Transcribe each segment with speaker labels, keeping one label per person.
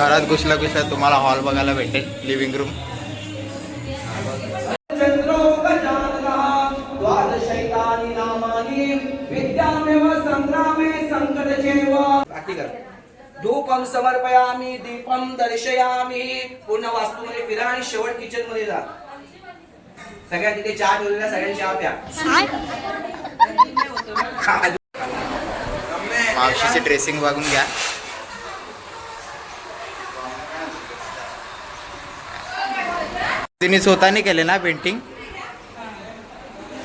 Speaker 1: घरात घुसल्या घुसल्या तुम्हाला हॉल बघायला भेटेल लिव्हिंग रूम
Speaker 2: धूपम समर्पयामी दीपम दर्शयामी पूर्ण वास्तूमध्ये फिरा आणि शेवट किचनमध्ये जा. सगळ्या तिथे चहा ठेवलेला सगळ्यांनी चहा प्या.
Speaker 1: मावशीचे ड्रेसिंग बघून घ्या. तिने स्वतःने केले ना पेंटिंग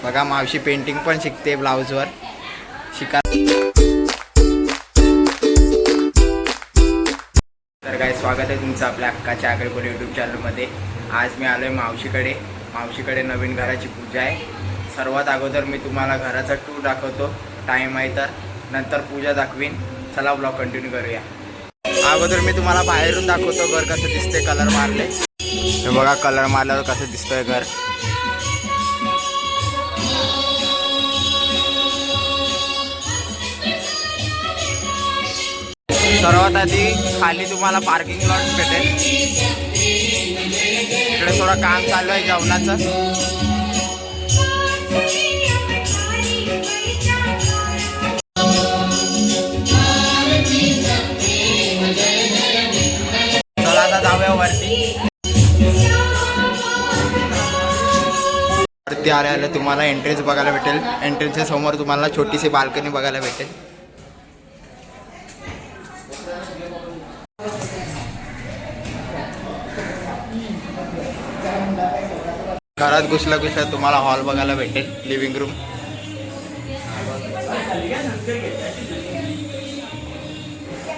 Speaker 1: बघा मावशी पेंटिंग पण शिकते ब्लाऊजवर शिका. तर काय स्वागत आहे तुमचं आपल्या अक्काच्या आगळीकोट यूट्यूब चॅनलमध्ये आज मी आलो आहे मावशीकडे. मावशीकडे नवीन घराची पूजा आहे. सर्वात अगोदर मी तुम्हाला घराचा टूर दाखवतो. टाईम आहे तर. नंतर पूजा दाखवीन. चला ब्लॉग कंटिन्यू करूया. अगोदर मी तुम्हाला बाहेरून दाखवतो घर कसं दिसते कलर मारले. हे बघा कलर मारल्यावर कसं दिसतंय घर. सर्वात आधी खाली तुम्हाला पार्किंग लॉट भेटेल. इकडे थोडं काम चालू आहे जेवणाचं. वरती आले आले तुम्हाला एंट्रन्स बघायला भेटेल. एंट्रन्सच्या समोर तुम्हाला छोटीशी बाल्कनी बघायला भेटेल. घरात घुसल्या घुसल्या तुम्हाला हॉल बघायला भेटेल लिव्हिंग रूम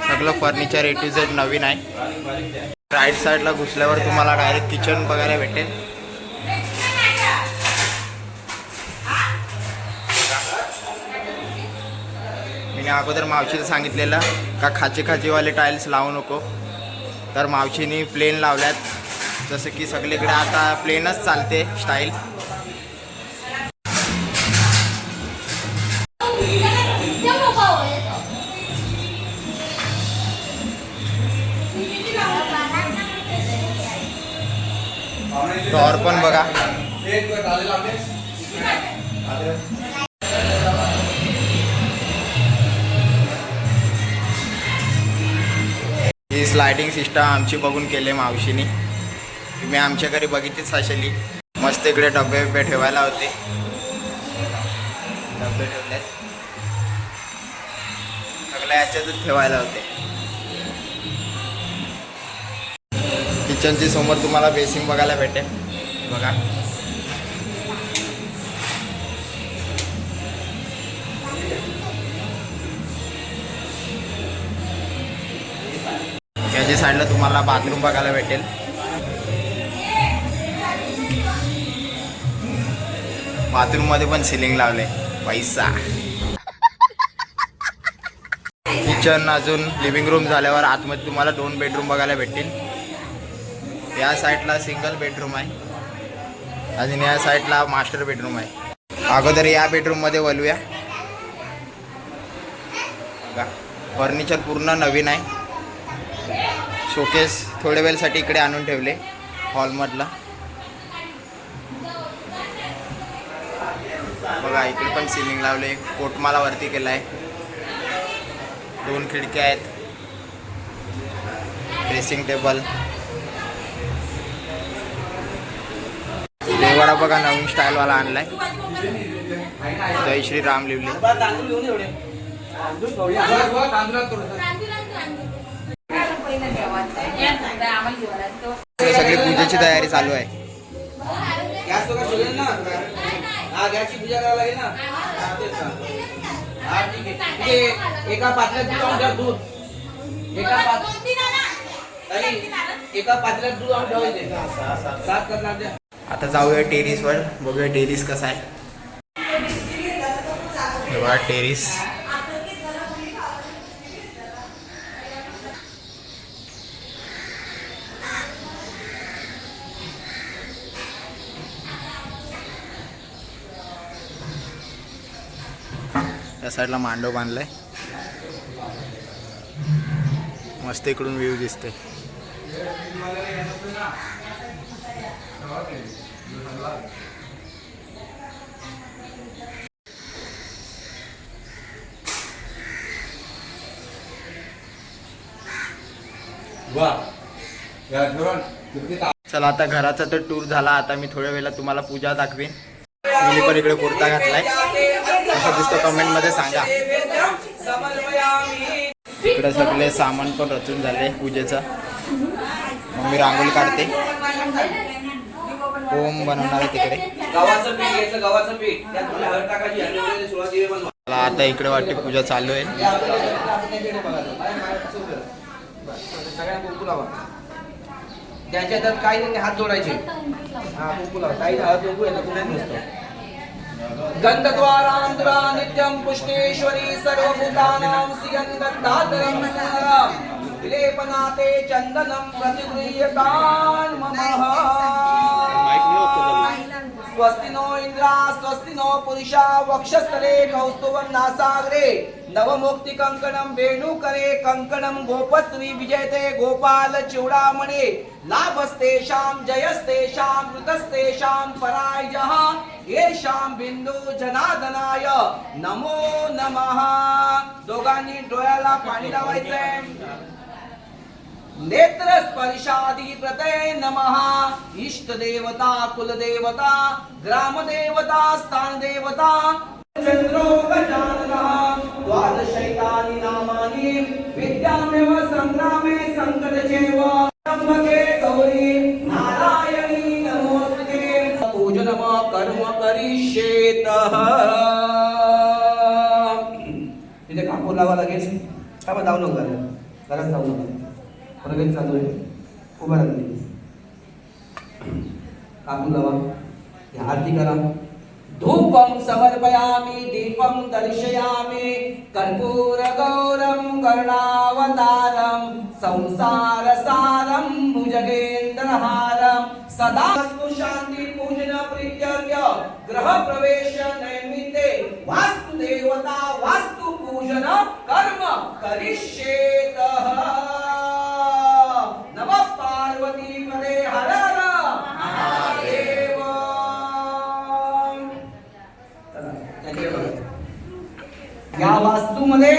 Speaker 1: सगळं फर्निचर ए टू झेड नवीन आहे. राईट साईडला घुसल्यावर तुम्हाला डायरेक्ट किचन बघायला भेटेल. मी अगोदर मावशीला सांगितलेलं का खाचे खाचेवाले टाईल्स लावू नको. तर मावशीने प्लेन लावल्यात. जसं की सगळीकडे आता प्लेनच चालते स्टाईल डॉर पण बघा. ही सिस्टम आमची बघून केले मावशीने. तुम्ही आमच्या घरी बघितलीच असेली. मस्त इकडे डबे बिबे ठेवायला होते. डबे ठेवले सगळ्या याच्यातच ठेवायला होते. किचनची समोर तुम्हाला बेसिंग बघायला भेटेल. बघा. याच्या साईडला तुम्हाला बाथरूम बघायला भेटेल. बाथरूममध्ये पण सिलिंग लावले. पैसा. किचन अजून लिव्हिंग रूम झाल्यावर आतमध्ये तुम्हाला दोन बेडरूम बघायला भेटतील. या साईडला सिंगल बेडरूम आहे. अजून या साईडला मास्टर बेडरूम आहे. अगोदर या बेडरूममध्ये वलूया फर्निचर पूर्ण नवीन आहे. शोकेस थोड्या वेळसाठी इकडे आणून ठेवले हॉलमधला. बघा इकडे पण सिलिंग लावले. कोटमाला वरती केला आहे दोन खिडक्या आहेत. ड्रेसिंग टेबल देवारा बघा नवीन स्टाईलवाला आणलाय. जय श्री राम लिवले
Speaker 2: तांदूळ घेऊन एवढे
Speaker 1: सगळी पूजेची तयारी चालू आहे.
Speaker 2: एका पात्र्यात दूध एका दूध
Speaker 1: आता जाऊया टेरिसवर बघूया टेरिस कसा आहे. टेरिस. त्या साईडला मांडव बांधलाय. मस्त इकडून व्ह्यू दिसते चला आता घराचा तर टूर झाला. आता मी थोड्या वेळेला तुम्हाला पूजा दाखवीन. मी पण इकडे कुर्ता घातलाय. कसं दिसतो कमेंटमध्ये सांगा. इकडे सगळे सामान पण रचून झाले पूजेचं. मग मी रांगोळी काढते. ओम बनवणार आहे तिकडे. आता इकडे वाटते पूजा चालू आहे.
Speaker 2: सगळ्या कुंकू लावा. त्याच्या त्यात काही हात जोडायचे. हा कुंकू नित्यं पुष्टेश्वरी सर्वभूतानां सिगन्धदातरं सुन्दरं। विलेपनाते चन्दनं प्रतिगृह्यतान् ममः स्वस्ति नो इन्द्रा स्वस्ति नो पुरुषा वक्षस्थले कौस्तुभं नासाग्रे। नवमुक्ति कंकणं वेणुकरे कंकणं गोपस्त्री विजयते गोपाल चूडामणे लाभस्तेषां जयस्तेषां ऋतस्तेषां पराजः येशाम बिंदू जनादनाय नमो नमः. दोघांनी डोळ्याला पाणी लावायचंय. नेत्र स्पर्शादी प्रते नमः. इष्ट देवता कुल देवता ग्राम देवता स्थान देवता. चंद्रो गजाननः द्वादशैतानि नामानि. विद्यामेव संग्रामे संकटचेव. तिथे कापूर लावा लगेच. का मग जाऊ नका घरात. जाऊ नका. प्रगती चालू आहे? उभा राहते कापूर लावा. ही आरती करा. धूपं समर्पयामि दीपं दर्शयामि कर्पूरगौरं कर्णावतारं संसारसारं भुजगेन्द्रहारं सदा वस्तु ग्रह प्रवेश नैमित्ते वास्तु देवता वास्तु पूजन कर्म करिष्येतः। नमः पार्वती पदे हर। हर महादेव. या वास्तूमध्ये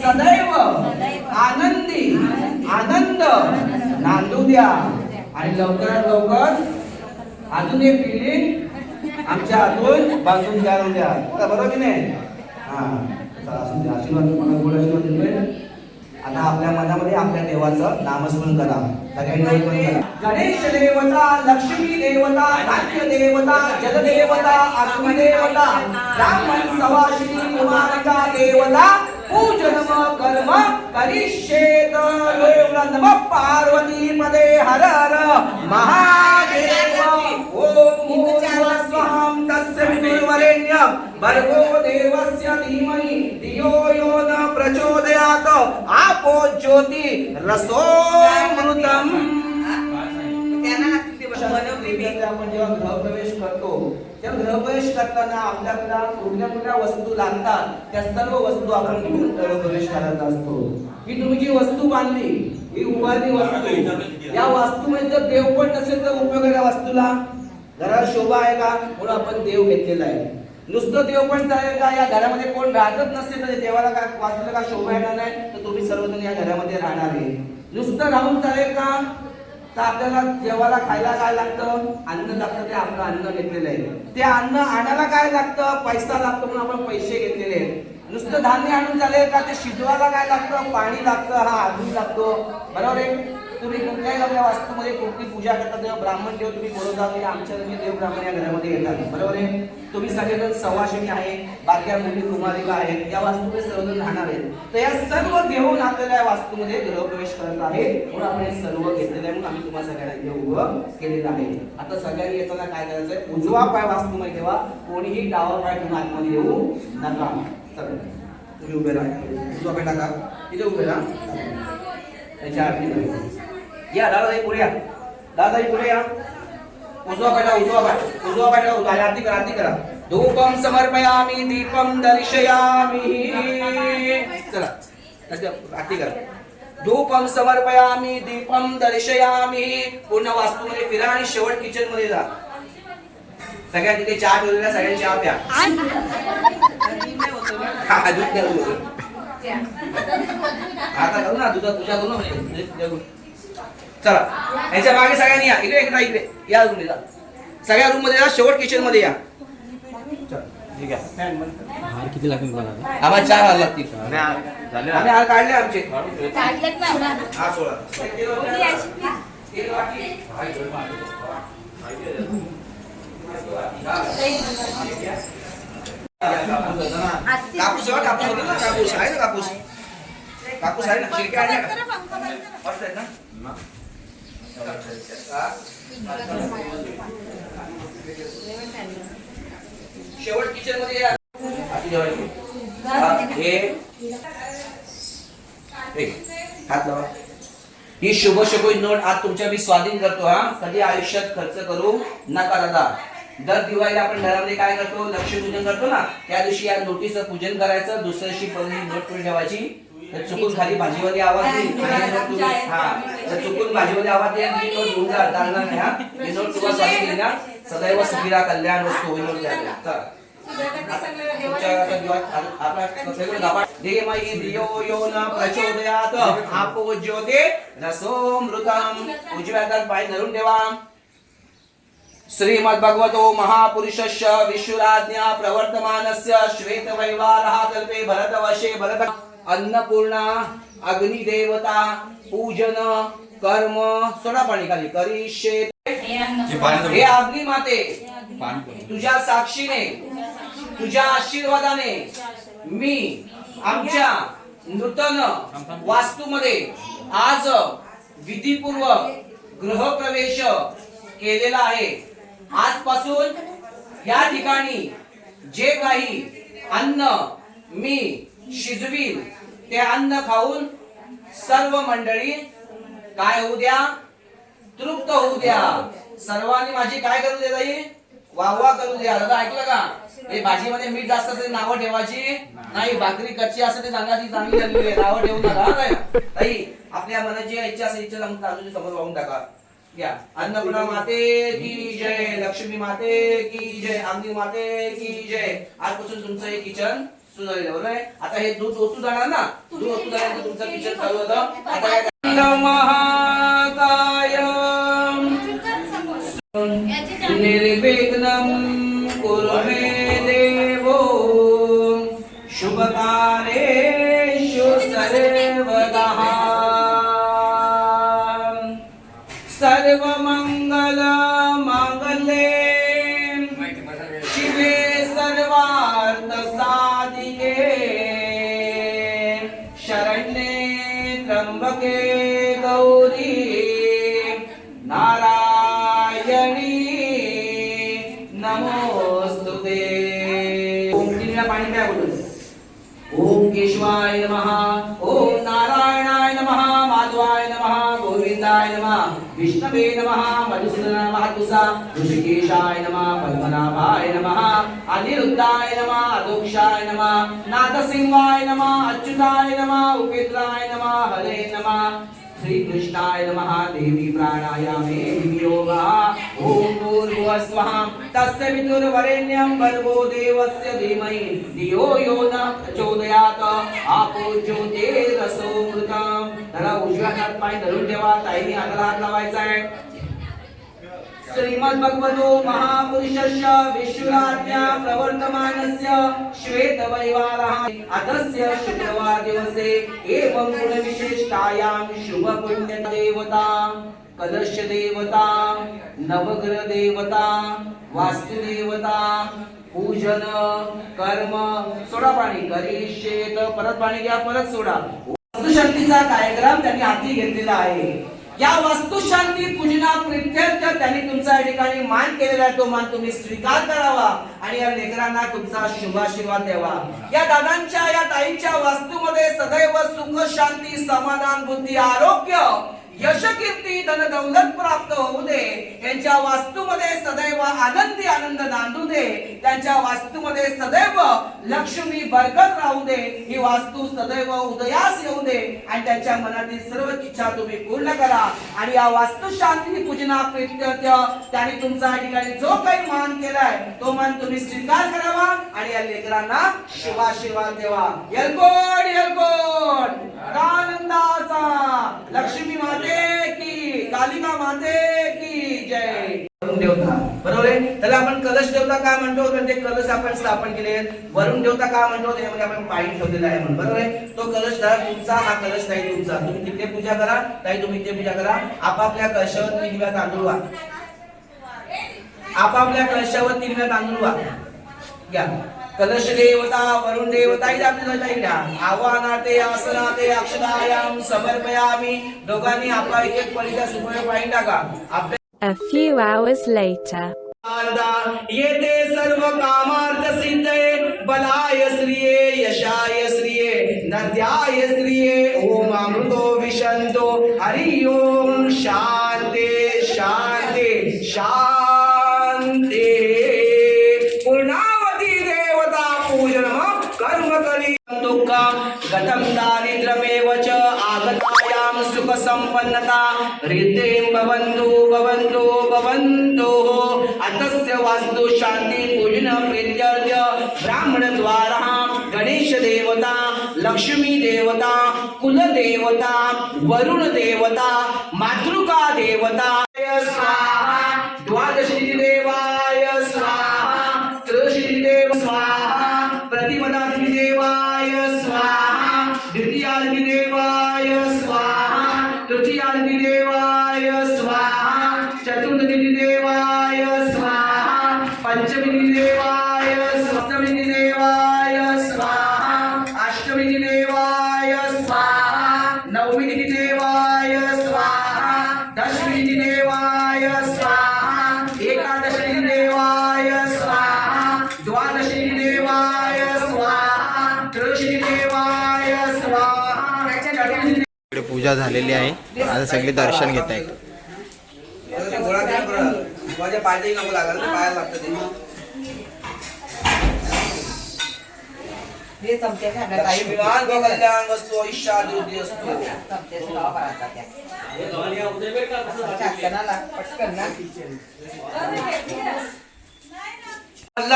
Speaker 2: सदैव
Speaker 3: सदैव
Speaker 2: आनंदी
Speaker 3: आनंदी
Speaker 2: आनंद
Speaker 3: आनंद
Speaker 2: नांदू द्या आणि लवकरात लवकर अजून एक बिल्डिंग आमच्या हातून बांधून द्या द्या. बरोबर की नाही? हा. असू द्या. आशीर्वाद तुम्हाला गोड आशीर्वाद देतोय? आता आपल्या मनामध्ये आपल्या देवाचं नामस्मरण करा. सगळ्यांनी गणेश देवता लक्ष्मी देवता राज्य देवता जलदेवता अग्निदेवता ब्राह्मण सवाशिनी कुमारका देवता पूजन कर्म करिष्येत नम पार्वती पदे हर हर। महादेव ओम भूर्भुवस्वहं तस्य विदुर्वरेण्यं भर्गो देवस्य धीमहि धियो यो न प्रचोदयात्। आपो ज्योति रसोमृतम् आपण जेव्हा गृहप्रवेश करतो. तेव्हा गृहप्रवेश करताना आपल्याकडे कुठल्या कुठल्या वस्तू लागतात त्या सर्व वस्तू आपण घेऊन गृहप्रवेश करायचा असतो ही तुम्ही जी वस्तू बांधली ही उभारली वस्तू या वास्तूमध्ये जर देव पण नसेल तर उपयोग आहे वास्तूला? घरात शोभा आहे का? म्हणून आपण देव घेतलेला आहे. नुसतं देव पण चालेल का? या घरामध्ये कोण राहतच नसेल तर देवाला काय वास्तूला काय शोभा येणार नाही? तर तुम्ही सर्वजण या घरामध्ये राहणार आहे. नुसतं राहून चालेल का? तर आपल्याला जेवायला खायला काय लागतं? अन्न लागतं ते आपलं अन्न घेतलेलं आहे. ते अन्न आणायला काय लागतं? पैसा लागतो म्हणून आपण पैसे घेतलेले आहेत. नुसतं धान्य आणून चालेल का? ते शिजवायला काय लागतं? पाणी लागतं हा आधी लागतो. बरोबर आहे? तुम्ही कुठल्याही आपल्या वास्तूमध्ये कुठली पूजा करता तेव्हा ब्राह्मण देव तुम्ही बोलवता म्हणजे आमच्या तुम्ही देव ब्राह्मण या घरामध्ये येतात. बरोबर आहे? तुम्ही सगळेजण सवाशिनी आहे बाकी मोठी कुमारिका आहेत या वास्तूमध्ये सर्वजण राहणार आहेत. तर या सर्व घेऊन आपल्याला या वास्तूमध्ये गृहप्रवेश करत आहे म्हणून आपण हे सर्व घेतलेलं आहे म्हणून आम्ही तुम्हाला सगळ्यांना इथे उभं केलेलं आहे. आता सगळ्यांनी येताना काय करायचंय? उजवा पाय वास्तूमध्ये ठेवा. कोणीही डावा पाय तुम्ही आतमध्ये येऊ नका. चला. तुम्ही उभे राहा. उजवा पाय टाका. इथे उभे राहा. त्याच्या आरती या दादाई पुढे या. दादाई पुढे या. उजवा पाठा उजवा पाठ उजवा पाठा उजवा आरती करा आरती करा. धूपम समर्पयामी दीपम दर्शयामी. चला. आरती करा. धूपम समर्पयामी दीपम दर्शयामी. पूर्ण वास्तूमध्ये फिरा आणि शेवट किचनमध्ये जा. सगळ्या तिथे चहा ठेवलेला सगळ्यांनी चहा प्या. हा, दूध द्या आता करू ना दुधा तुझ्या करू ना म्हणजे तुझ्या करू. चला याच्या मागे सगळ्यांनी या. इकडे इकडे इकडे. या रूममध्ये जा. सगळ्या रूममध्ये जा शेवट किचनमध्ये या. ठीक आहे.
Speaker 3: हार किती मला
Speaker 2: आम्हाला चार हार लागतील.
Speaker 1: झाले.
Speaker 2: आम्ही हार काढले आमचे.
Speaker 4: काढलेत ना.
Speaker 2: हा सोळा. कापूस आहे कापूस होतो ना कापूस. आहे ना कापूस? कापूस आहे ना? शिरक्या आहे ना. मस्त हा. शेवट किचनमध्ये हात लावा ही शुभ शुभ नोट आज तुमच्या मी स्वाधीन करतो हा. कधी आयुष्यात खर्च करू नका दादा. दर दिवाळीला आपण घरामध्ये काय करतो? लक्ष्मीपूजन करतो ना? त्या दिवशी या नोटीचं पूजन करायचं दुसऱ्या दिवशी पण नोट पुढे ठेवायची. तर चुकून खाली भाजीमध्ये आवाज देईल आणि ही तुम्ही- हा तर चुकून भाजीमध्ये आवाज घेऊन जा चालणार नाही हा स्वाधीन केली ना? सदैव सुखीरा कल्याण वस्तू होईल नोट द्या चला. तुमच्या आता दिवाळीत आ- आपला सगळीकडे गाभा- देवमयी धियो यो न प्रचोदयात. आपो ज्योते रसोमृतम उजव्या हातात पाय धरून ठेवा. श्रीमद् भगवतो महापुरुषस्य विश्वराज्ञा प्रवर्तमानस्य श्वेत वैवारः कल्पे भरतवशे भरत अन्नपूर्णा अग्निदेवता पूजन कर्म सोडा पाणी खाली. करिष्ये. हे अग्नी माते. तुझ्या साक्षीने तुझ्या आशीर्वादाने मी आमच्या नूतन वास्तूमध्ये आज विधीपूर्वक गृहप्रवेश केलेला आहे. आजपासून या ठिकाणी जे काही अन्न मी शिजवील. ते अन्न खाऊन सर्व मंडळी काय होऊ द्या? तृप्त होऊ द्या. सर्वांनी माझी काय करू दे ताई? वाहवा करू द्या. दादा ऐकलं का? हे भाजीमध्ये मीठ जास्त असेल नावं ठेवायची. नाही भाकरी कच्ची असेल ते सांगा ती चांगली झालेली आहे. नावं ठेवू नका ताई. आपल्या मनाची इच्छा असेल इच्छा समोर वाहून टाका. घ्या अन्नपूर्णा माते की जय लक्ष्मी माते की जय आंगी माते की जय. आजपासून तुमचं हे किचन सुरू बरोबर आहे? आता हे दूध ओतू जाणार ना? दूध ओतू जाणार तुमचं किचन चालू होतं. आता नमोस्तुते ओम तिला पाणी काय बोलू ओम केशवाय नमः। ओम नारायणाय नमः। माधवाय नमः। गोविंदाय नमः। विष्णवे नमः। मधुसूदनाय नमः ऋषिकेशाय नमः। पद्मनाभाय नमः। अनिरुद्धाय नमः। अदोक्षाय नमः। नाथसिंहाय नमः। अच्युताय नमः। उपेन्द्राय नमः। हरे नमः। श्रीकृष्णाय नमः देवी प्राणायामे वियोगः ॐ पूर्वस्वः तस्य पितुर्वरेण्यं भर्गो देवस्य धीमहि। धियो यो न प्रचोदयात्। आपो ज्योतिरसोमृतम् त्याला उजव्या हात पाय धरून ठेवा ताईने हाताला हात लावायचा आहे श्रीमद् भगवतो महापुरुषस्य विश्वराज्ञा प्रवर्तमानस्य श्वेत वैवारः अतस्य शुक्रवार दिवसे एवं गुण विशिष्टायां शुभ पुण्य देवता कलश देवता नवग्रह देवता वास्तु देवता पूजन कर्म सोडा पाणी करिष्येत परत पाणी घ्या परत सोडा। शक्तीचा कार्यक्रम त्यांनी हाती घेतलेला आहे। या वास्तुशांती पूजना प्रित्यर्थ त्यांनी तुमचा या ठिकाणी मान केलेला आहे. तो मान तुम्ही स्वीकार करावा आणि या लेकरांना तुमचा शुभाशीर्वाद द्यावा. या दादांच्या या ताईंच्या वास्तूमध्ये सदैव सुख शांती समाधान बुद्धी आरोग्य यश कीर्ती धन दौलत प्राप्त होऊ दे. यांच्या वास्तूमध्ये सदैव आनंदी आनंद नांदू दे. त्यांच्या वास्तूमध्ये सदैव लक्ष्मी बरकत राहू दे. ही वास्तू सदैव उदयास येऊ दे. आणि त्यांच्या मनातील सर्व इच्छा तुम्ही पूर्ण करा. आणि या वास्तू शांती पूजना प्रित्यर्थ त्याने तुमचा ठिकाणी जो काही मान केलाय तो मान तुम्ही स्वीकार करावा. आणि या लेकरांना शिवाशीर्वाद देवा. यलकोड यलकोड आनंदाचा लक्ष्मी माते की कालिका माते की जय. वरुण देवता. बरोबर आहे? त्याला आपण कलश देवता का म्हणतो? तर ते कलश आपण स्थापन केले आहेत. वरुण देवता का म्हणतो? त्याच्यामध्ये आपण पाणी ठेवलेला आहे म्हणून. बरोबर आहे? तो कलश धरा तुमचा हा कलश नाही तुमचा. तुम्ही तिथे पूजा करा. ताई तुम्ही इथे पूजा करा. आपापल्या कलशावर तीन वेळा तांदूळ वा. आपापल्या कलशावर तीन वेळा तांदूळ वा. घ्या. कलश देवता वरुण देवता इथे आपली जाता घ्या आव्हानाते आसनाते अक्षदायाम समर्पयामी. दोघांनी आपला एक एक परीचा सुपळे पाणी टाका. आपल्या
Speaker 3: A few hours later.
Speaker 2: येते सर्व कामार्थ सिद्धये बलाय श्रिये यशाय श्रिये. नद्याय श्रिये ओम अमृतो विशंतो हरि ओम शांते शांते शांते पूर्णावती देवता पूजनम कर्म करी दुःख कथं दारिद्र्यमेव च आगतायां सुखसम्पन्नता। हृदयं भवन्तु भवन्तु भवन्तु। अतस्य वास्तु शान्ति पूजन प्रीत्यर्थ ब्राह्मण द्वारा गणेश देवता लक्ष्मी देवता
Speaker 1: झालेली आहे. त्या. सगळे दर्शन घेत आहेत.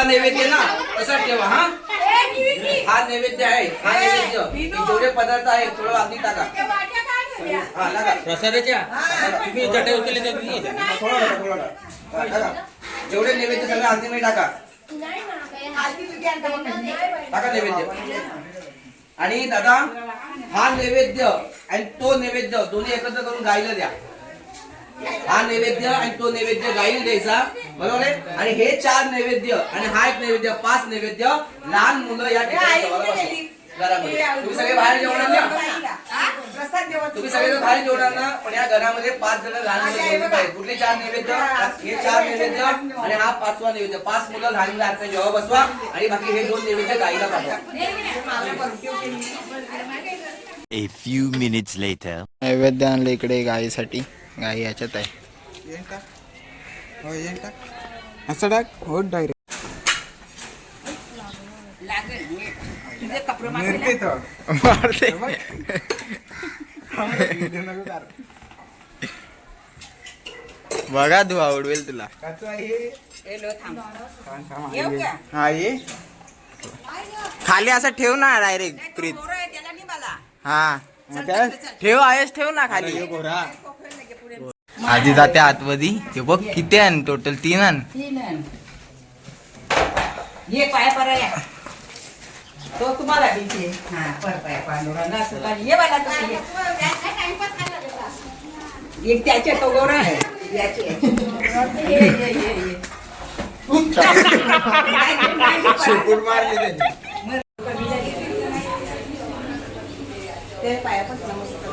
Speaker 2: नैवेद्य ना तसा ठेवा हा? हा नैवेद्य आहे हा नैवेद्य. जेवढे पदार्थ आहेत थोडं अगदी टाका.
Speaker 5: प्रसादाच्या तुम्ही जटा उचलले तर तुम्ही
Speaker 2: थोडा टाका, थोडा टाका. टाका. जेवढे नैवेद्य सगळं अंतिममध्ये टाका टाका नैवेद्य आणि दादा हा नैवेद्य आणि तो नैवेद्य दोन्ही एकत्र करून गायला द्या हा नैवेद्य आणि तो नैवेद्य गाईल द्यायचा बरोबर आहे आणि हे चार नैवेद्य आणि हा एक नैवेद्य पाच नैवेद्य लहान मुलं या ठिकाणी जेवायला बसतात. घरामध्ये तुम्ही सगळे बाहेर जेवणार ना?
Speaker 6: प्रसाद देवा
Speaker 2: तुम्ही सगळे बाहेर जेवणार ना? पण या घरामध्ये पाच जण लहान मुलं जेवत आहेत कुठले चार नैवेद्य हे चार नैवेद्य आणि हा पाचवा नैवेद्य. पाच मुलं लहान मुलं आता जेव्हा बसवा आणि बाकी हे दोन नैवेद्य गाईला पाठवा
Speaker 7: A few minutes later.
Speaker 1: नैवेद्य आणलं इकडे गाईसाठी. गाई याच्यात आहे.
Speaker 5: असं टाक हो डायरेक्ट.
Speaker 1: मारते. बघा तू आवडवेल तुला.
Speaker 6: येऊ का
Speaker 1: हा ये. खाली असं ठेव ना डायरेक्ट प्रीत हा. ठेव आहेस ठेव ना खाली. आधी जाते आतमध्ये. हे बघ किती आहे टोटल तीन आण
Speaker 6: ये पाया पर या तो तुम्हाला दिसे हा पर पाया पांडुरंगा सुद्धा ये बाला तू ये. एक त्याचे तो गोरा आहे
Speaker 1: शेपूट मारली त्यांनी.
Speaker 6: ते नमस्कार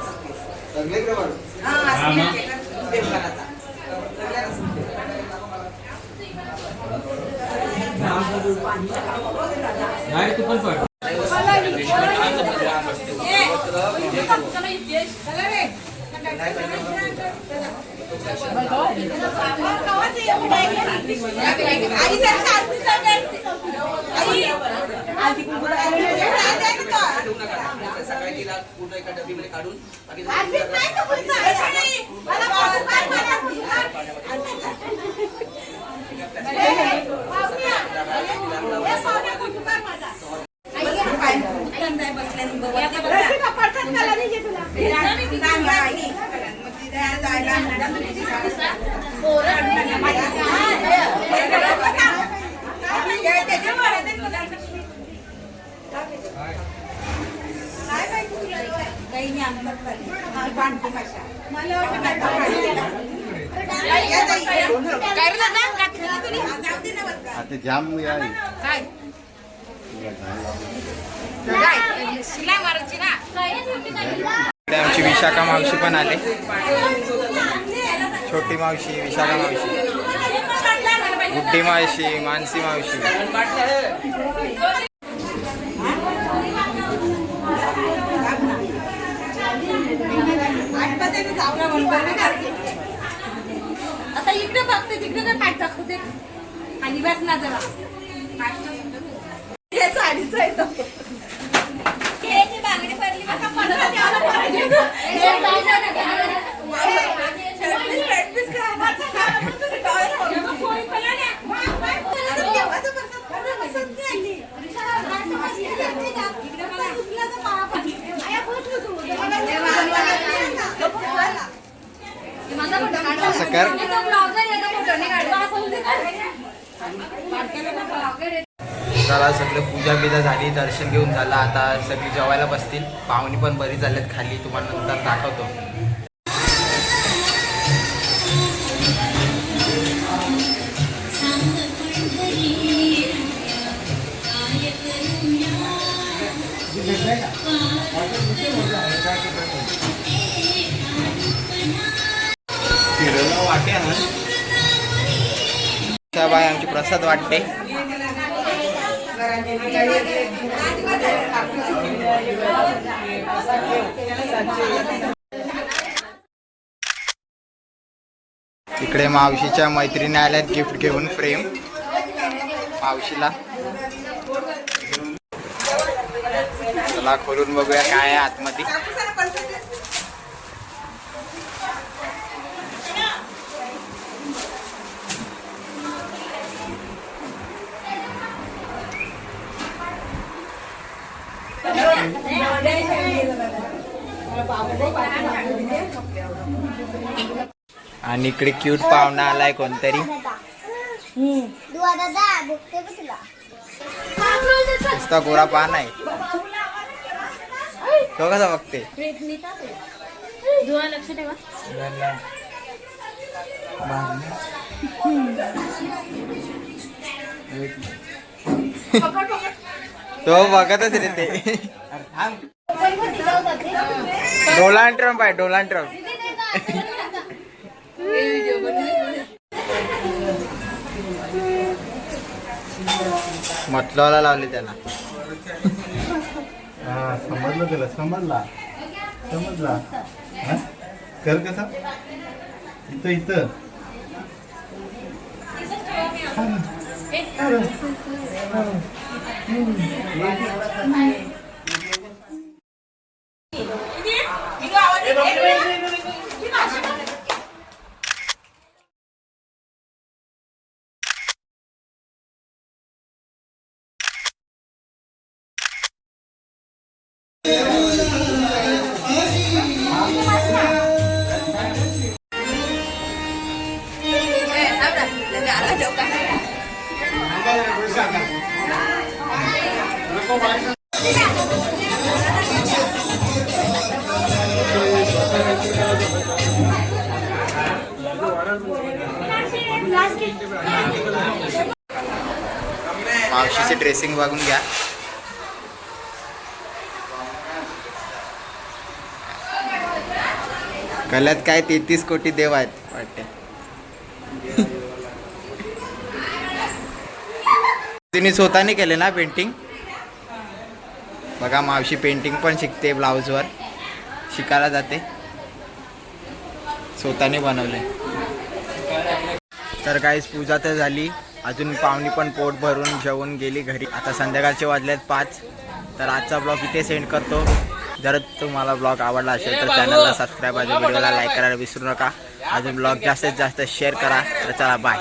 Speaker 6: हा नाही
Speaker 5: तू पण पड
Speaker 2: तिला पूर्ण एका डबीमध्ये काढून बाकी
Speaker 7: आता जाम आहे.
Speaker 4: शिलाई मारायची ना
Speaker 1: इकडे आमची विशाखा मावशी पण आले. छोटी मावशी विशाखा मावशी. गुड्डी मावशी मानसी मावशी.
Speaker 4: आता इकडे बघते तिकडे काय पाठ दाखवते आणि बस ना जरा. खेळाची बांगडी पडली बघा, परत त्याला परत येतो. हे काय झालं का? पोळी पण आल्या. इकडे बघा.
Speaker 1: असं कर
Speaker 4: तो ब्लॉगर आहे, तो फोटो नाही काढला. असं उलटे काढ. ब्लॉगर आहे.
Speaker 1: चला सगळे पूजा बिजा झाली दर्शन घेऊन झालं. आता सगळी जेवायला बसतील. पाहुणी पण बरी झाल्यात खाली. तुम्हाला नंतर दाखवतो. वाटे बाय आमची प्रसाद वाटते इकडे मावशीच्या मैत्रिणी आल्यात गिफ्ट घेऊन फ्रेम मावशीला. चला खोलून बघूया काय आहे आतमध्ये. आणि इकडे क्यूट पाहुणा आलाय कोणतरी. नुसता गोरा पान आहे. तो कसा बघते?
Speaker 8: लक्ष ठेवा
Speaker 1: तो बघतच रे ते. डोनाल्ड ट्रम्प आहे डोनाल्ड ट्रम्प. मतलावाला लावले त्याला.
Speaker 9: हा समजलं त्याला समजला. समजला. कर कसा? इथं इथं. 哎，嗯。嗯。嗯。
Speaker 1: मावशीचे ड्रेसिंग बघून घ्या. गलत काय तेहतीस कोटी देव आहेत वाटते तिने स्वतःने केले ना पेंटिंग बघा मावशी पेंटिंग पण शिकते ब्लाऊजवर शिकायला जाते. स्वतःने बनवले तर काहीच पूजा तर झाली. अजून पाहुणी पण पोट भरून जेवून गेली घरी. आता संध्याकाळचे वाजलेत पाच. तर आजचा ब्लॉग इथे सेंड करतो. जर तुम्हाला ब्लॉग आवडला असेल तर चॅनलला सबस्क्राईब आणि व्हिडिओला लाईक करायला विसरू नका. अजून ब्लॉग जास्तीत जास्त शेअर करा. तर चला बाय